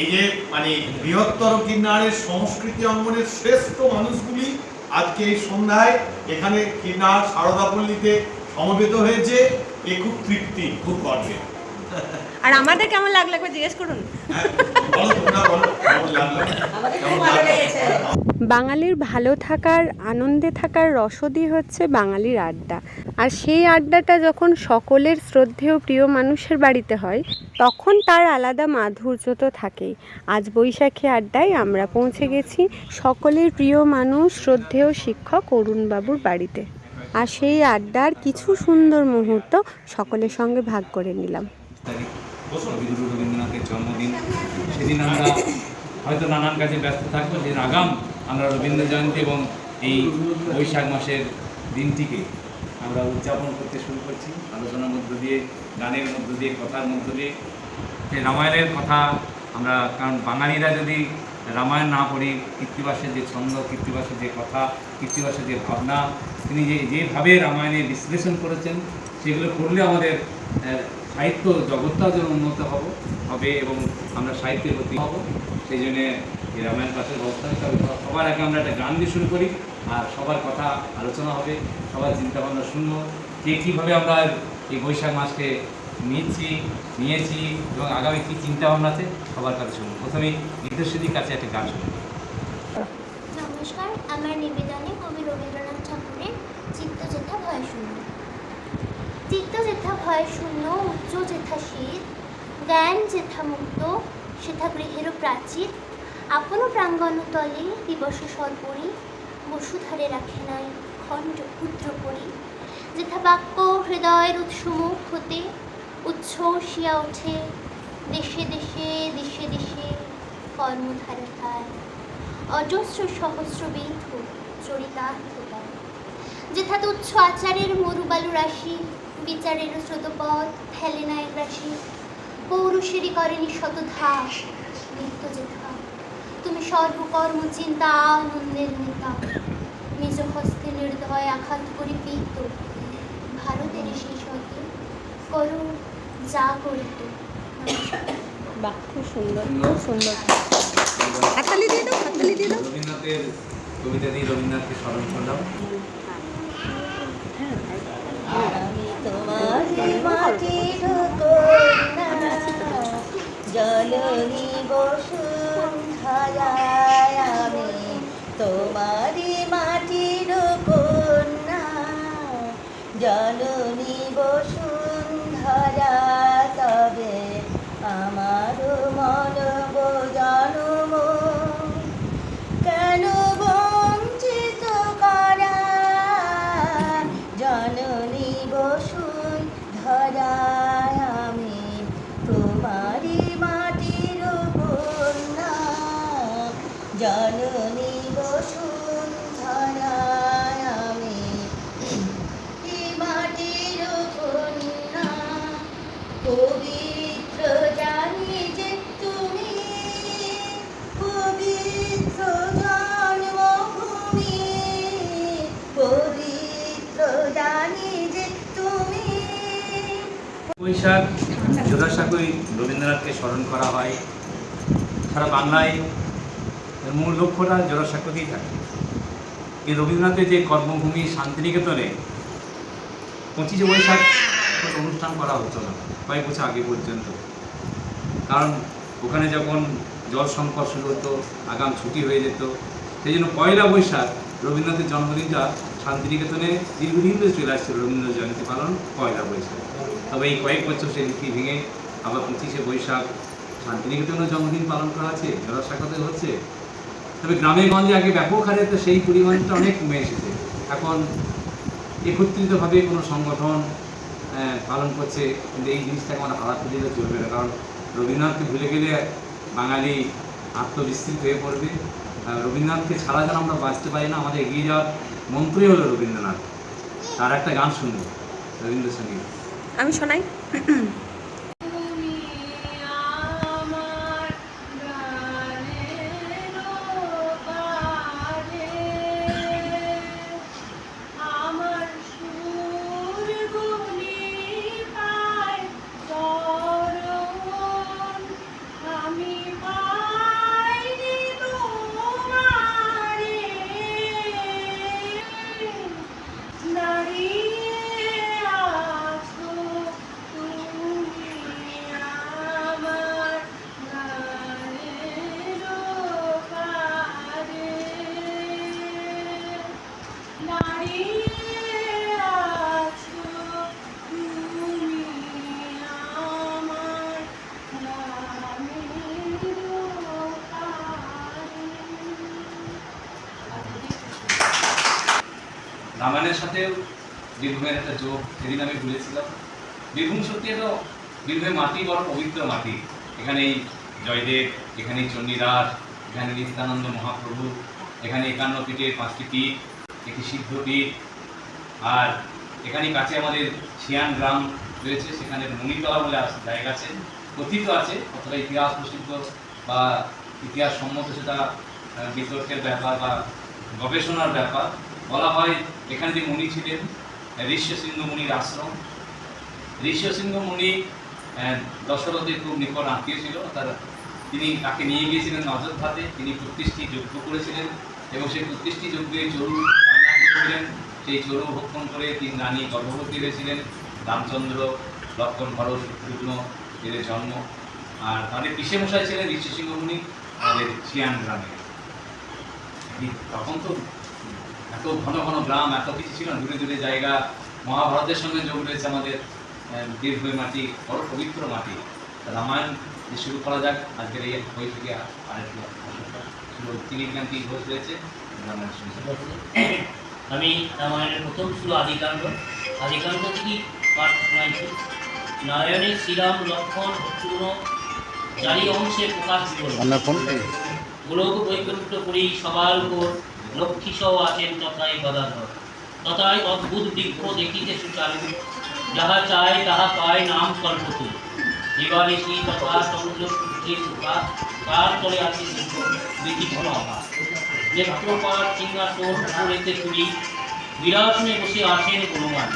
এই যে মানে বৃহত্তর কিন্নারের সংস্কৃতি অঙ্গনের শ্রেষ্ঠ মানুষগুলি আজকে এই সন্ধ্যায় এখানে কিন্নার সারদাপল্লীতে সমবেত হয়েছে। এ খুব তৃপ্তি, খুব গর্বের আর আমাদের কেমন লাগল একবার জিজ্ঞেস করুন? বাঙালির ভালো থাকার, আনন্দে থাকার রসদই হচ্ছে বাঙালির আড্ডা। আর সেই আড্ডাটা যখন সকলের শ্রদ্ধেয় প্রিয় মানুষের বাড়িতে হয়, তখন তার আলাদা মাধুর্য তো থাকেই। আজ বৈশাখী আড্ডায় আমরা পৌঁছে গেছি সকলের প্রিয় মানুষ শ্রদ্ধেয় শিক্ষক অরুণবাবুর বাড়িতে। আর সেই আড্ডার কিছু সুন্দর মুহূর্ত সকলের সঙ্গে ভাগ করে নিলাম। কবিগুরু রবীন্দ্রনাথের জন্মদিন। সেদিন আমরা হয়তো নানান কাজে ব্যস্ত থাকব। যে আগাম আমরা রবীন্দ্র জয়ন্তী এবং এই বৈশাখ মাসের দিনটিকে আমরা উদযাপন করতে শুরু করছি। আলোচনার মধ্য দিয়ে, গানের মধ্য দিয়ে, কথার মধ্য দিয়ে। রামায়ণের কথা আমরা, কারণ বাঙালিরা যদি রামায়ণ না পড়ি কৃত্তিবাসের যে ছন্দ কৃত্তিবাসের যে কথা কৃত্তিবাসের যে ভাবনা, তিনি যে, যেভাবে রামায়ণে বিশ্লেষণ করেছেন, সেগুলো পড়লে আমাদের সাহিত্য জগৎটাও যেন উন্নত হব, হবে এবং আমরা সাহিত্যের প্রতি হব। সেই জন্যে এই রামায়ণ পাঠের ব্যবস্থা হবে। সবার আগে আমরা একটা গান দিয়ে শুরু করি আর সবার কথা আলোচনা হবে, সবার চিন্তাভাবনা শুনব যে কীভাবে আমরা এই বৈশাখ মাসকে নিচ্ছি, নিয়েছি এবং আগামী কী চিন্তাভাবনা আছে, সবার কাছে শুনব প্রথমেই নির্দেশনীর কাছে একটা গান শুনব নমস্কার, আমার নিবেদনে কবি রবীন্দ্রনাথ ঠাকুরের চিত্তযেথা ভয় শূন্য চিত্তযেথা ভয় শূন্য, উচ্চ যেথা শীত, জ্ঞান যেথা মুক্ত, সেথা গৃহেরও প্রাচীর। আপন প্রাঙ্গণ তলে দিবস সর্বরি, বসুধারে রাখে নাই খণ্ড ক্ষুদ্র করি যেথা বাক্য হৃদয়ের উৎসমুখ হতে উচ্ছ্বসিয়া ওঠে, দেশে দেশে দেশে দেশে কর্মধারতায় অজস্র সহস্র বিধু চরিতার্থ যেথা তুচ্ছ আচারের মরুবালু রাশি বিচারের স্রোতপথ ফেলে নাই রাশি। পৌরুষেরই করেনি শত ধাস নিত্য যেথা তুমি সর্বকর্ম চিন্তা আনন্দের নেতা। নিজ হস্তে নির্দয় আঘাত করি পিত ভারতের সেই সতে করো যা করিত। বাহ খুব সুন্দর খুব সুন্দর। হাততালি দিয়ে দাও হাততালি দিয়ে দাও। রবীন্দ্রনাথের কবিতা দিয়ে রবীন্দ্রনাথকে স্মরণ করলাম। তোমার মাটির কন্যা জননী বসুন্ধরায় আমি তোমারই মাটির কন্যা। জননী বৈশাখ জোড়াসাঁকোই রবীন্দ্রনাথকে স্মরণ করা হয়। সারা বাংলায় মূল লক্ষ্যটা জোড়াসাঁকোতেই থাকে। এই রবীন্দ্রনাথের যে কর্মভূমি শান্তিনিকেতনে পঁচিশে বৈশাখ অনুষ্ঠান করা হতো না, কয়েক বছর আগে পর্যন্ত। কারণ ওখানে যখন জল সংকট শুরু হতো, আগাম ছুটি হয়ে যেত, সেই জন্য পয়লা বৈশাখ রবীন্দ্রনাথের জন্মদিনটা শান্তিনিকেতনে দীর্ঘদিন ধরে চলে আসছে রবীন্দ্র জয়ন্তী পালন পয়লা বৈশাখ। তবে এই কয়েক বছর সেই রীতি ভেঙে আবার পঁচিশে বৈশাখ শান্তিনিকেতনেও জন্মদিন পালন করা আছে জলাশাখাতে হচ্ছে। তবে গ্রামে গঞ্জে আগে ব্যাপক হারে তো সেই পরিমাণটা অনেক কমে এসেছে। এখন একত্রিতভাবে কোনো সংগঠন পালন করছে, কিন্তু এই জিনিসটাকে আমরা হারাতে দিলে চলবে না। কারণ রবীন্দ্রনাথকে ভুলে গেলে বাঙালি আত্মবিস্তৃত হয়ে পড়বে। রবীন্দ্রনাথকে ছাড়া যেন আমরা বাঁচতে পারি না, আমাদের এগিয়ে যাওয়ার মন্ত্রই হলো রবীন্দ্রনাথ। তার একটা গান শুনব রবীন্দ্রসঙ্গীত। আমি শোনাই? বীরভূম সত্যি একটা বীরভূমের মাটি বড় পবিত্র মাটি। এখানেই জয়দেব, এখানেই চণ্ডীদাস, এখানে নিত্যানন্দ মহাপ্রভু, এখানে একান্ন পীঠের পাঁচটি পীঠ, একটি সিদ্ধ পীঠ, আর এখানে কাছে আমাদের শিয়ান গ্রাম রয়েছে, সেখানে মণিতলা বলে জায়গা আছে, কথিত আছে অথবা ইতিহাস প্রসিদ্ধ বা ইতিহাস সম্মত সেটা বিতর্কের ব্যাপার বা গবেষণার ব্যাপার। বলা হয় এখানে যে মুনি ছিলেন ঋষ্য সিন্ধু মুনির আশ্রম ঋষ্যসিংহ মুনি আহ, দশরথের খুব নিকট আত্মীয় ছিল। তার তিনি তাকে নিয়ে গিয়েছিলেন অযোধ্যাতে। তিনি প্রতিষ্ঠি যজ্ঞ করেছিলেন এবং সেই প্রতিষ্ঠি যজ্ঞে চরু রান্না করেছিলেন। সেই চরু ভক্ষণ করে তিনি রানী গর্ভবতী হয়েছিলেন। রামচন্দ্র লক্ষণ ভরত শত্রুঘ্ন এদের জন্ম। আর তাদের পিসে মশাই ছিলেন ঋষিসিংহ মুনি আমাদের শিয়ান গ্রামে। তখন তো এত ঘন ঘন গ্রাম এত কিছু ছিল দূরে দূরে জায়গা। মহাভারতের সঙ্গে যোগ রয়েছে আমাদের। বীরভূমের মাটি বড় পবিত্র মাটি। রামায়ণ দিয়ে শুরু করা যাক আজকের এই বই থেকে আরেকটু তিনি জ্ঞানটি ঘোষ রয়েছে রামায়ণ আমি রামায়ণের প্রথম ছিল আদিকাণ্ড। আদিকাণ্ড থেকে পাঠ শোনাইছি। নারায়ণের শ্রীরাম লক্ষণ শত্রুঘ্ন চারি অংশে প্রকাশ গোলক বৈকুণ্ঠ করি সবার উপর লক্ষ্মী সহ আছেন তথায় গদাধর তথায় অদ্ভুত বৃক্ষ দেখিতে সুচারু। যাহা চায় তাহা পায় নাম কল্পতু। দিবানিশি তথা সমুদ্র সূর্যে সুখা তার তলে আছে দীর্ঘ বিচিত্র আকাশ নেত্রপাট সিংহাসন উপরেতে তুলি বিরাসনে বসে আছেন হনুমান।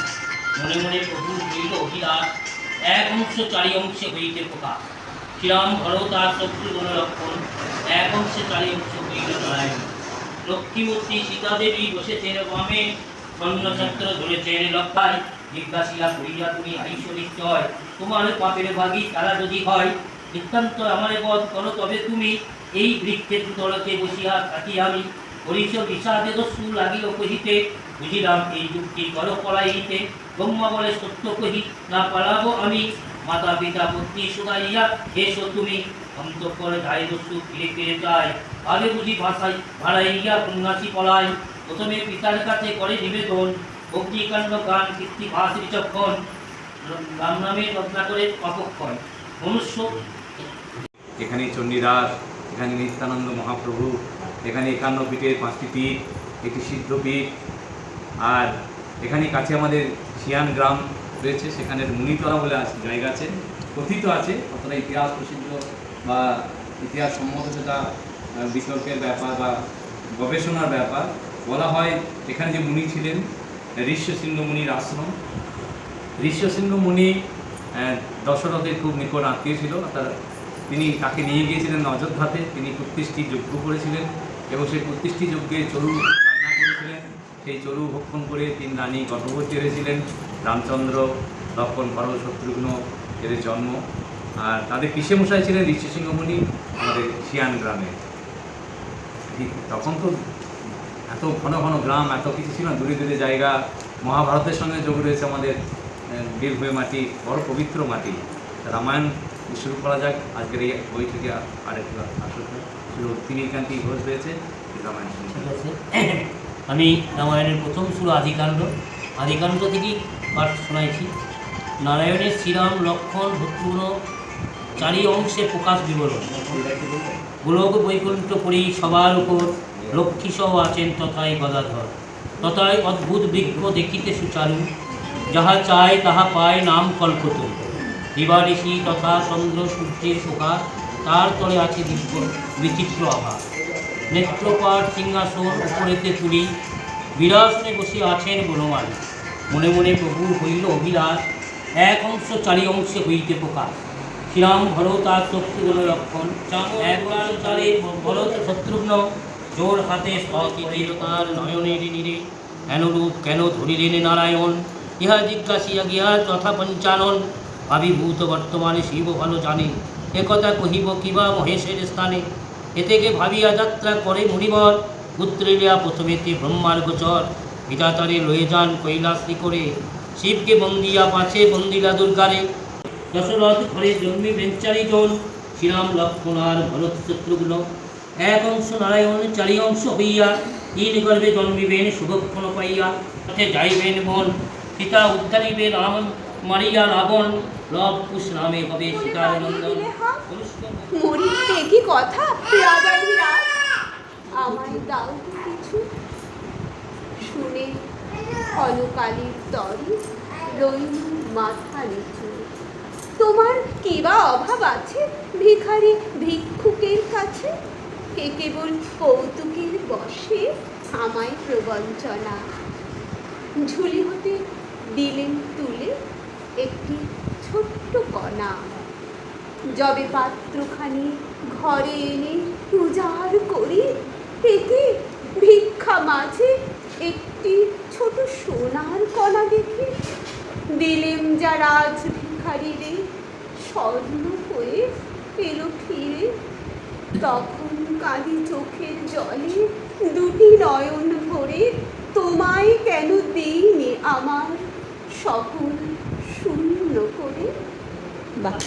মনে মনে প্রভু হইল অভিলাষ। এক অংশ চারি অংশে হইতে প্রকাশ। শ্রীরাম ভরত আর শত্রুঘ্ন লক্ষণ এক অংশে চারি অংশ হইল নারায়ণ। লক্ষ্মীমূর্তি সীতাদেবী বসেছেন বামে। স্বর্ণছত্র ধরেছেন লক্ষায় করিয়া তুমি নিশ্চয়। তোমার পাপের ভাগী তারা যদি হয়, নিতান্ত আমার পদ করো তবে তুমি। এই বৃক্ষের বসিয়া থাকি আমি হরিষ বিষাদে দস্যু কহিতে, বুঝিলাম এই যুক্তি কর ব্রহ্মা বলে সত্য কহি, না পালাবো আমি। মাতা পিতা পত্নী শুধাইয়া এসো তুমি। ধায় দস্যু ফিরে ফিরে যায়। আগে বুঝি ভাষায় ভাড়াইয়া কন্যাসী পলায় প্রথমে পিতার কাছে করে নিবেদন। অগ্নিকাণ্ড গান কীর্তি ভাস বিচক্ষণ রাম নামে রত্না করে অপক্ষণ মনুষ্য এখানে চণ্ডীদাস, এখানে নিত্যানন্দ মহাপ্রভু, এখানে একান্ন পীঠের পাঁচটি পীঠ, একটি সিদ্ধ পীঠ, আর এখানে কাছে আমাদের শিয়ান গ্রাম রয়েছে, সেখানে মুনিতলা বলে আছে জায়গা আছে, কথিত আছে, অতটা ইতিহাস প্রসিদ্ধ বা ইতিহাস সম্মত সেটা বিতর্কের ব্যাপার বা গবেষণার ব্যাপার। বলা হয় এখানে যে মুনি ছিলেন ঋষ্যসিংহ মুনির আশ্রম। ঋষ্যসিংহ মুনি দশরথের খুব নিকট আত্মীয় ছিল তার তিনি তাকে নিয়ে গিয়েছিলেন অযোধ্যাতে। তিনি প্রতিষ্ঠি যজ্ঞ করেছিলেন এবং সেই প্রতিষ্ঠি যজ্ঞে চরু রান্না করেছিলেন। সেই চরু ভক্ষণ করে তিন রানী গর্ভবতী হয়েছিলেন। রামচন্দ্র, লক্ষণ ভরত শত্রুঘ্ন এদের জন্ম। আর তাদের মশাই ছিলেন ঋষিসিংহ মুনি, আমাদের শিয়ান গ্রামে তখন তো এত ঘন ঘন গ্রাম এত কিছু ছিল না, দূরে দূরে জায়গা। মহাভারতের সঙ্গে যোগ রয়েছে আমাদের আহ, বীরভূমের মাটি বড় পবিত্র মাটি। রামায়ণ শুরু করা যাক আজকের এই বই থেকে আরেকটু আসল শুরু তিনি কান্তি ঘোষ রয়েছে রামায়ণ ঠিক আছে আমি রামায়ণের প্রথম শুরু আদিকাণ্ড। আদিকাণ্ড থেকেই পাঠ শোনাইছি। নারায়ণের শ্রীরাম লক্ষণ শত্রুঘ্ন চারি অংশে প্রকাশ বিবরণ। গোলক বৈকুণ্ঠ করি সবার উপর। লক্ষ্মী সহ আছেন তথায় গদাধর। তথায় অদ্ভুত বৃক্ষ দেখিতে সুচারু। যাহা চায়, তাহা পায় নাম কল্পত দিবানিশি তথা চন্দ্র, সূর্যের শোকা তার তলে আছে দিব্য বিচিত্র আভাস। নেত্রপাট সিংহাসন, উপরেতে তুলি বিরাসনে বসে আছেন বনমান। মনে মনে প্রভুর হইল অভিলাষ, এক অংশ চারি অংশে হইতে প্রকাশ। শ্রীরাম ভরত আর শত্রুঘ্ন লক্ষণ চারে ভরত শত্রুঘ্ন জোর হাতে সহিল তার নয়নের কেন ধরিলেন নারায়ণ। ইহা জিজ্ঞাসিয়া গিয়া তথা পঞ্চানন, আবির্ভূত বর্তমানে শিব ভালো জানে। একথা কহিব কিবা মহেশের স্থানে? এতেকে ভাবিয়া যাত্রা করে মুনিবর? পুত্রিলিয়া প্রথমেতে ব্রহ্মার গোচর বিধাতারে লয়ে যান কৈলাসী করে। শিবকে বন্দিয়া পাছে বন্দিলা দুর্গারে। দশরথ ঘরে জন্মি বেঞ্চারি চারিজন শ্রীরাম লক্ষ্মণ আর ভরত শত্রুঘ্ন। এক অংশ নারায়ণ চারি অংশ হইয়া তিন গর্ভে জন্মিবেন শুভক্ষণ পাইয়া পথে যাইবেন মন পিতা উদ্ধারিবে রাম মারিয়া রাবণ। লব কুশ নামে হবে সীতার নন্দন মরিতে কি কথা? রাজাধিরাজ আমায় দাও কিছু। শুনে অলকালির তরি রইল মাথা নিচু। তোমার কি বা অভাব আছে ভিখারি ভিক্ষুকের কাছে? এ কেবল কৌতুকের বসে আমায় প্রবঞ্চনা ঝুলি হতে দিলেন তুলে একটি ছোট্ট কণা। যবে পাত্রখানি ঘরে এনে উজাড় করি এতে ভিক্ষা মাঝে একটি ছোট সোনার কণা দেখে দিলেম যা রাজ ভিখারি রে স্বর্ণ হয়ে এলো ফিরে। তখন কালি চোখের জলে দুটি নয়ন ভরে তোমায় কেন দিইনি আমার সকল শূন্য করে? বাহ।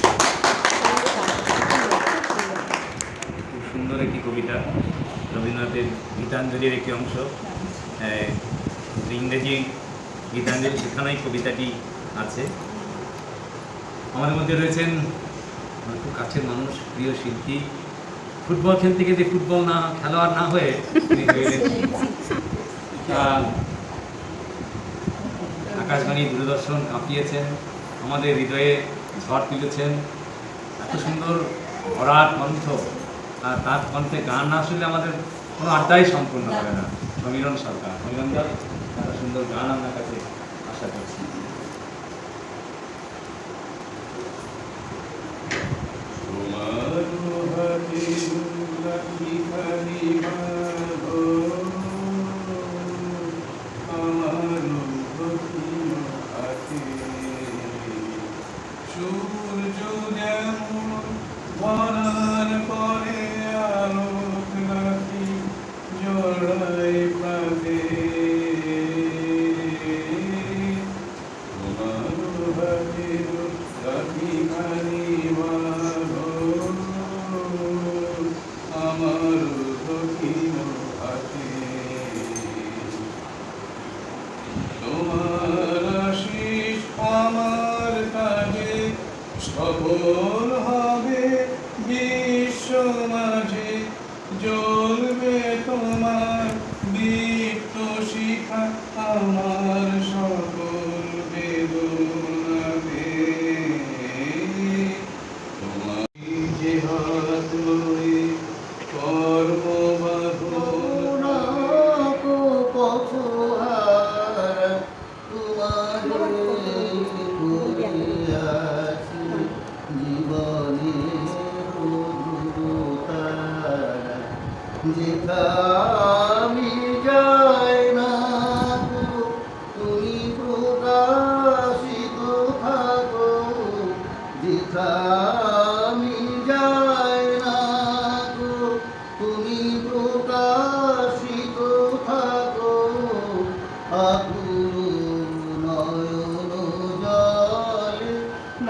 খুব সুন্দর একটি কবিতা। রবীন্দ্রনাথের গীতাঞ্জলির একটি অংশ। আহ, ইংরেজি গীতাঞ্জলি সেখানেই কবিতাটি আছে। আমাদের মধ্যে রয়েছেন আমার খুব কাছের মানুষ প্রিয় শিল্পী ফুটবল খেলতে গেলে ফুটবল না খেলোয়াড় না হয়ে আকাশবাণী দূরদর্শন কাঁপিয়েছেন আমাদের হৃদয়ে ঝড় তুলেছেন। এত সুন্দর ভরাট কণ্ঠ আর তার কণ্ঠে গান না শুনলে আমাদের কোনো আড্ডাই সম্পূর্ণ হবে না। সমীরণ সরকার সমীরণ দা এত সুন্দর গান আপনার কাছে আশা করছি তোমার হাতে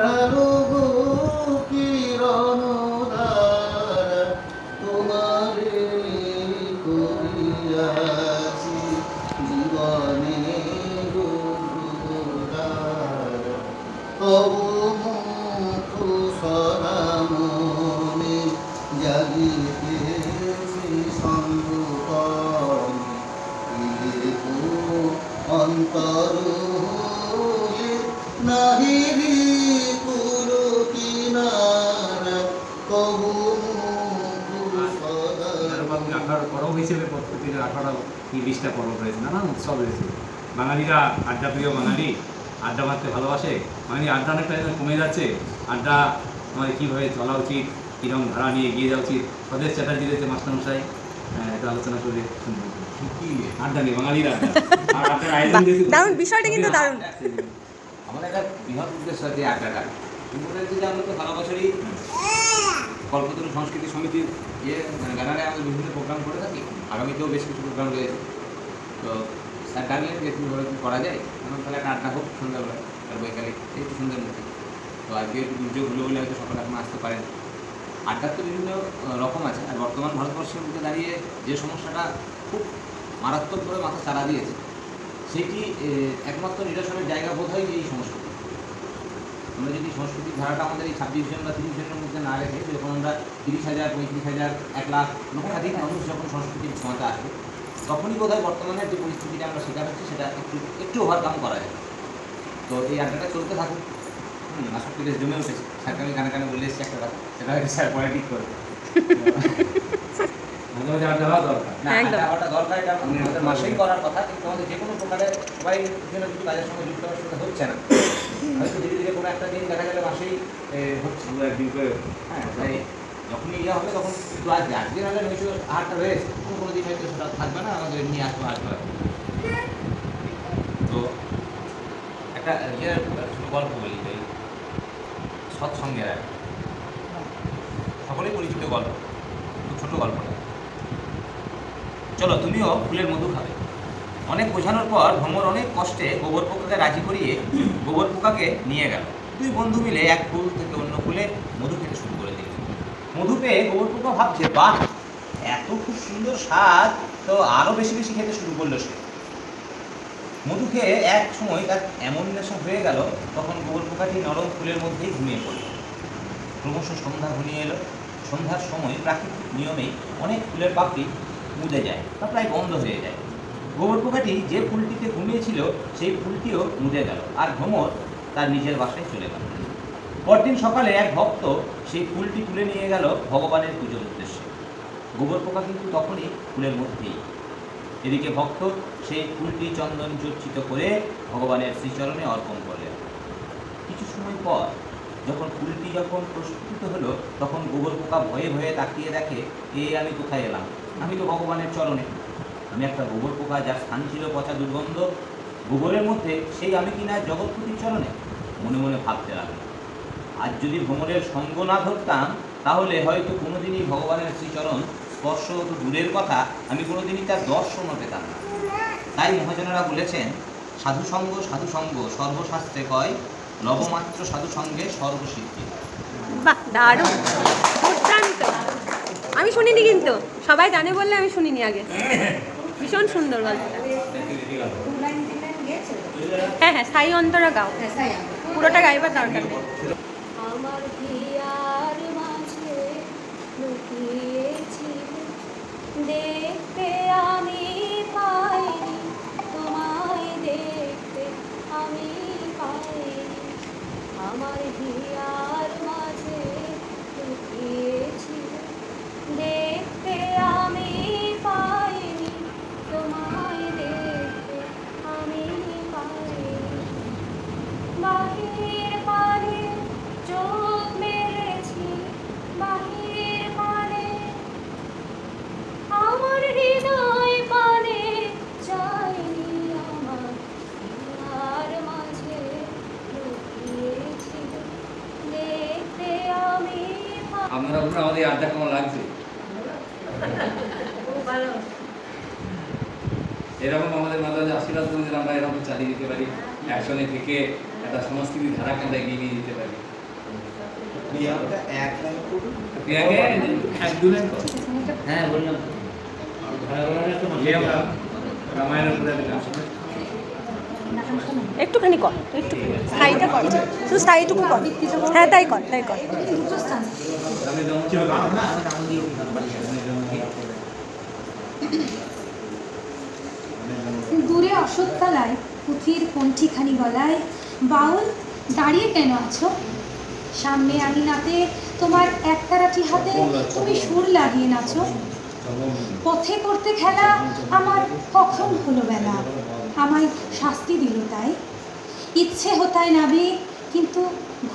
Hello. আঠারো কি বিশটা পরব রয়েছে নানান উৎসব রয়েছে। বাঙালিরা আড্ডা প্রিয় বাঙালি আড্ডা মারতে ভালোবাসে। বাঙালি আড্ডা অনেকটা যেন কমে যাচ্ছে। আড্ডা আমাদের কীভাবে চলা উচিত কীরকম ধারা নিয়ে এগিয়ে যাওয়া উচিত স্বদেশ চ্যাটার্জি রয়েছে মাস্টারমশাই। একটু আলোচনা করে আড্ডা নেই বাঙালির আড্ডা। আর আড্ডার আয়োজন দারুণ বিষয়টা কিন্তু দারুণ। আমাদের একটা বৃহৎ উদ্দেশ্য আছে আড্ডাটা। কিন্তু যে আমরা তো সারা বছরই কল্পতরু সংস্কৃতি সমিতির ইয়ে মানে ব্যানারে আমাদের বিভিন্ন প্রোগ্রাম করে থাকি। আগামীতেও বেশ কিছু প্রোগ্রাম রয়েছে। তো স্যার ডাকলেন যে কীভাবে কী করা যায়? এখন তাহলে একটা আড্ডা হোক, সন্ধ্যাবেলা। আর বৈকালে এই তো সন্ধ্যের মধ্যে। তো আজকে দুর্যোগ হলো বলে হয়তো সকালে এখন আসতে পারেন। আড্ডার তো বিভিন্ন রকম আছে। আর বর্তমান ভারতবর্ষের মধ্যে দাঁড়িয়ে যে সমস্যাটা খুব মারাত্মক করে মাথা চারা দিয়েছে, সেটি একমাত্র নিরসনের জায়গা বোধ হয় এই সংস্কৃতি আমরা যদি সংস্কৃতির ধারাটা আমাদের এই ছাব্বিশ জন বা তিরিশ জনের মধ্যে না রেখে যখন আমরা তিরিশ হাজার পঁয়ত্রিশ হাজার এক লাখ লক্ষাধিক মানুষ যখন সংস্কৃতির ছোঁয়াতে আসবে তখনই বোধ হয় বর্তমানে যে পরিস্থিতিটা আমরা শিকার হচ্ছি সেটা একটু একটু ওভারকাম করা যায়। তো এই আড্ডাটা চলতে থাকুক। হুম আসক্তি বেশ জমে উঠেছে। স্যারকে আমি কানে কানে বলে এসেছি একটা কথা সেটা হয়তো স্যার পরে ঠিক করবে। মাসেই করার কথা কিন্তু আমাদের যে কোনো প্রকারে সবাই কাজের সঙ্গে যুক্ত হওয়ার হচ্ছে না। হয়তো ধীরে ধীরে কোনো একটা দিন দেখা গেলে মাসেই হচ্ছে। একদিন করে হ্যাঁ তাই যখনই ইয়ে হবে তখন আসবে আজকে নাহলে নৈশ হাটটা রয়েছে কোনো কোনো দিন হয়তো সেটা থাকবে না আমাদের নিয়ে আসব আসবে তো একটা ইয়ে গল্প বলি যে সৎসঙ্গের আর। সকলেই পরিচিত গল্প খুব ছোট গল্পটা। চলো তুমিও ফুলের মধু খাবে। অনেক বোঝানোর পর ভ্রমর অনেক কষ্টে গোবর পোকাকে রাজি করিয়ে গোবর পোকাকে নিয়ে গেল। দুই বন্ধু মিলে এক ফুল থেকে অন্য ফুলে মধু খেতে শুরু করে দিল। মধু পেয়ে গোবর পোকা ভাবছে, বাহ, এত খুব সুন্দর স্বাদ, তো আরও বেশি বেশি খেতে শুরু করল সে। মধু খেয়ে এক সময় তার এমন নেশা হয়ে গেল, তখন গোবর পোকাটি নরম ফুলের মধ্যেই ঘুমিয়ে পড়ল। ক্রমশ সন্ধ্যা ঘনিয়ে এলো। সন্ধ্যার সময় প্রাকৃতিক নিয়মেই অনেক ফুলের পাপড়ি মুদে যায় বা প্রায় বন্ধ হয়ে যায়। গোবর পোকাটি যে ফুলটিতে ঘুমিয়েছিল, সেই ফুলটিও মুদে গেল আর ভ্রমর তার নিজের বাসায় চলে গেল। পরদিন সকালে এক ভক্ত সেই ফুলটি তুলে নিয়ে গেল ভগবানের পুজোর উদ্দেশ্যে। গোবর পোকা কিন্তু তখনই ফুলের মধ্যেই। এদিকে ভক্ত সেই ফুলটি চন্দন চর্চিত করে ভগবানের শ্রীচরণে অর্পণ করলেন। কিছু সময় পর যখন ফুলটি যখন প্রস্ফুটিত হলো, তখন গোবর পোকা ভয়ে ভয়ে তাকিয়ে দেখে, এ, আমি কোথায় এলাম? আমি তো ভগবানের চরণে। আমি একটা গোবর পোকা যার স্থান ছিল পচা দুর্গন্ধ, গোবরের মধ্যে সেই আমি কিনা জগৎপতির চরণে? মনে মনে ভাবতে লাগল। আজ যদি ভ্রমণের সঙ্গ না ধরতাম, তাহলে হয়তো কোনোদিনই ভগবানের শ্রীচরণ স্পর্শ তো দূরের কথা আমি কোনোদিনই তার দর্শনও পেতাম না। তাই মহাজনেরা বলেছেন, সাধুসঙ্গ সাধুসঙ্গ, সর্বশাস্ত্রে কয় নবমাত্র সাধু সঙ্গে সর্বসিদ্ধি আমি শুনিনি কিন্তু। সবাই জানে বললে আমি শুনিনি আগে। ভীষণ সুন্দর গল্পটা। হ্যাঁ হ্যাঁ সাই অন্তরা গাও। পুরোটা গাইবার দরকার নেই। আমার হিয়ার মাঝে লুকিয়েছি। দেখতে আমি পাইনি তোমায় দেখতে আমি পাইনি। একসঙ্গে থেকে একটা সংস্কৃতির ধারাকে আমরা এগিয়ে নিয়ে যেতে পারি। হ্যাঁ বললাম। আমরা দিলাম। একটুখানি কর একটু স্থায়ীটা কর। শুধু স্থায়ীটুকু কর। হ্যাঁ তাই কর তাই কর। দূরে অশ্বত্থালায় পুঁথির কণ্ঠিখানি গলায়, বাউল, দাঁড়িয়ে কেন আছো? সামনে আমি নাতে তোমার একতারাটি হাতে তুমি সুর লাগিয়ে নাচো। পথে করতে খেলা আমার কখন হলো বেলা? আমায় শাস্তি দিল তাই। ইচ্ছে হতায় নাবি কিন্তু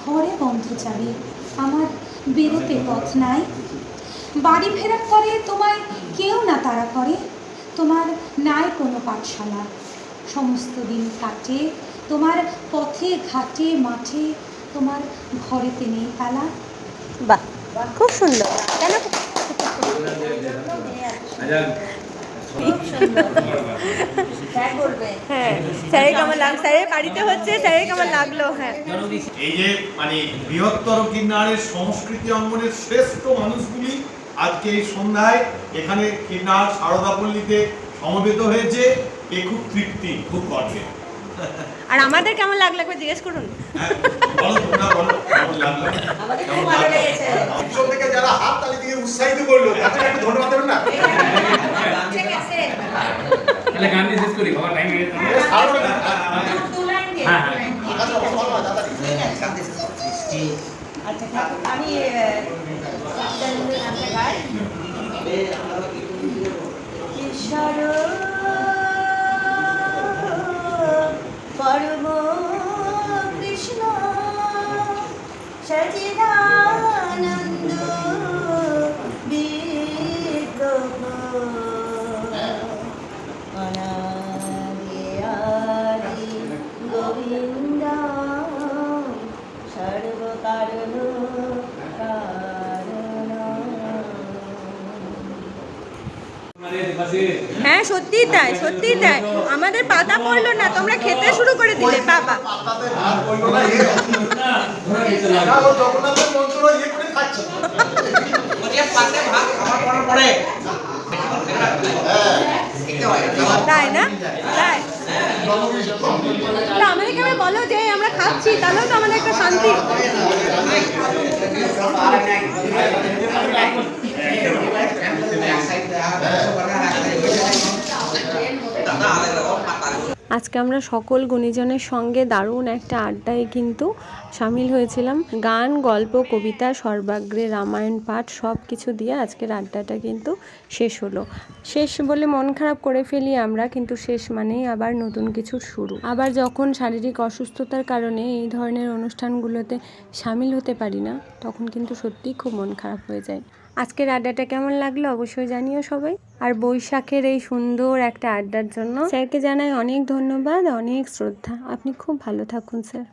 ঘরে বন্ধ চাবি। আমার বেরোতে পথ নাই। বাড়ি ফেরার পরে তোমায় কেউ না তারা করে। তোমার নাই কোনো পাঠশালা। সমস্ত দিন কাটে। তোমার পথে ঘাটে মাঠে তোমার ঘরেতে নেই তালা বাহ খুব সুন্দর। কেন? হ্যাঁ স্যারের কেমন লাগ স্যারের বাড়িতে হচ্ছে স্যারের কেমন লাগল? হ্যাঁ। এই যে মানে বৃহত্তর কিন্নারের সংস্কৃতি অঙ্গনের শ্রেষ্ঠ মানুষগুলি আজকে এই সন্ধ্যায় এখানে কিন্নার সারদাপল্লীতে সমবেত হয়েছে এ খুব তৃপ্তি খুব গর্বে। আর আমাদের কেমন লাগল একবার জিজ্ঞেস করুন? হ্যাঁ, থেকে যারা হাত তালি দিয়ে উৎসাহিত করল তাদের একটু ধন্যবাদ দেবেন না? তাহলে গান শেষ করি বাবা টাইম হয়ে গেছে আচ্ছা। আমি ঈশ্বর পরম কৃষ্ণ সত্যি তাই সত্যি তাই। আমাদের পাতা পড়ল না, তোমরা খেতে শুরু করে দিলে, বাবা। তাই না? তাই। আমাদেরকে বলো যে, আমরা খাচ্ছি, তাহলেও তো আমাদের একটা শান্তি। আজকে আমরা সকল গুণীজনের সঙ্গে দারুণ একটা আড্ডায় কিন্তু সামিল হয়েছিলাম। গান, গল্প, কবিতা, সর্বাগ্রে রামায়ণ, পাঠ সব কিছু দিয়ে আজকের আড্ডাটা কিন্তু শেষ হলো। শেষ বলে মন খারাপ করে ফেলি আমরা, কিন্তু শেষ মানেই আবার নতুন কিছু শুরু। আবার যখন শারীরিক অসুস্থতার কারণে এই ধরনের অনুষ্ঠানগুলোতে সামিল হতে পারি না, তখন কিন্তু সত্যিই খুব মন খারাপ হয়ে যায়। আজকের আড্ডাটা কেমন লাগল অবশ্যই জানিও সবাই। আর বৈশাখের এই সুন্দর একটা আড্ডার জন্য স্যারকে জানাই অনেক ধন্যবাদ, অনেক শ্রদ্ধা। আপনি খুব ভালো থাকুন, স্যার।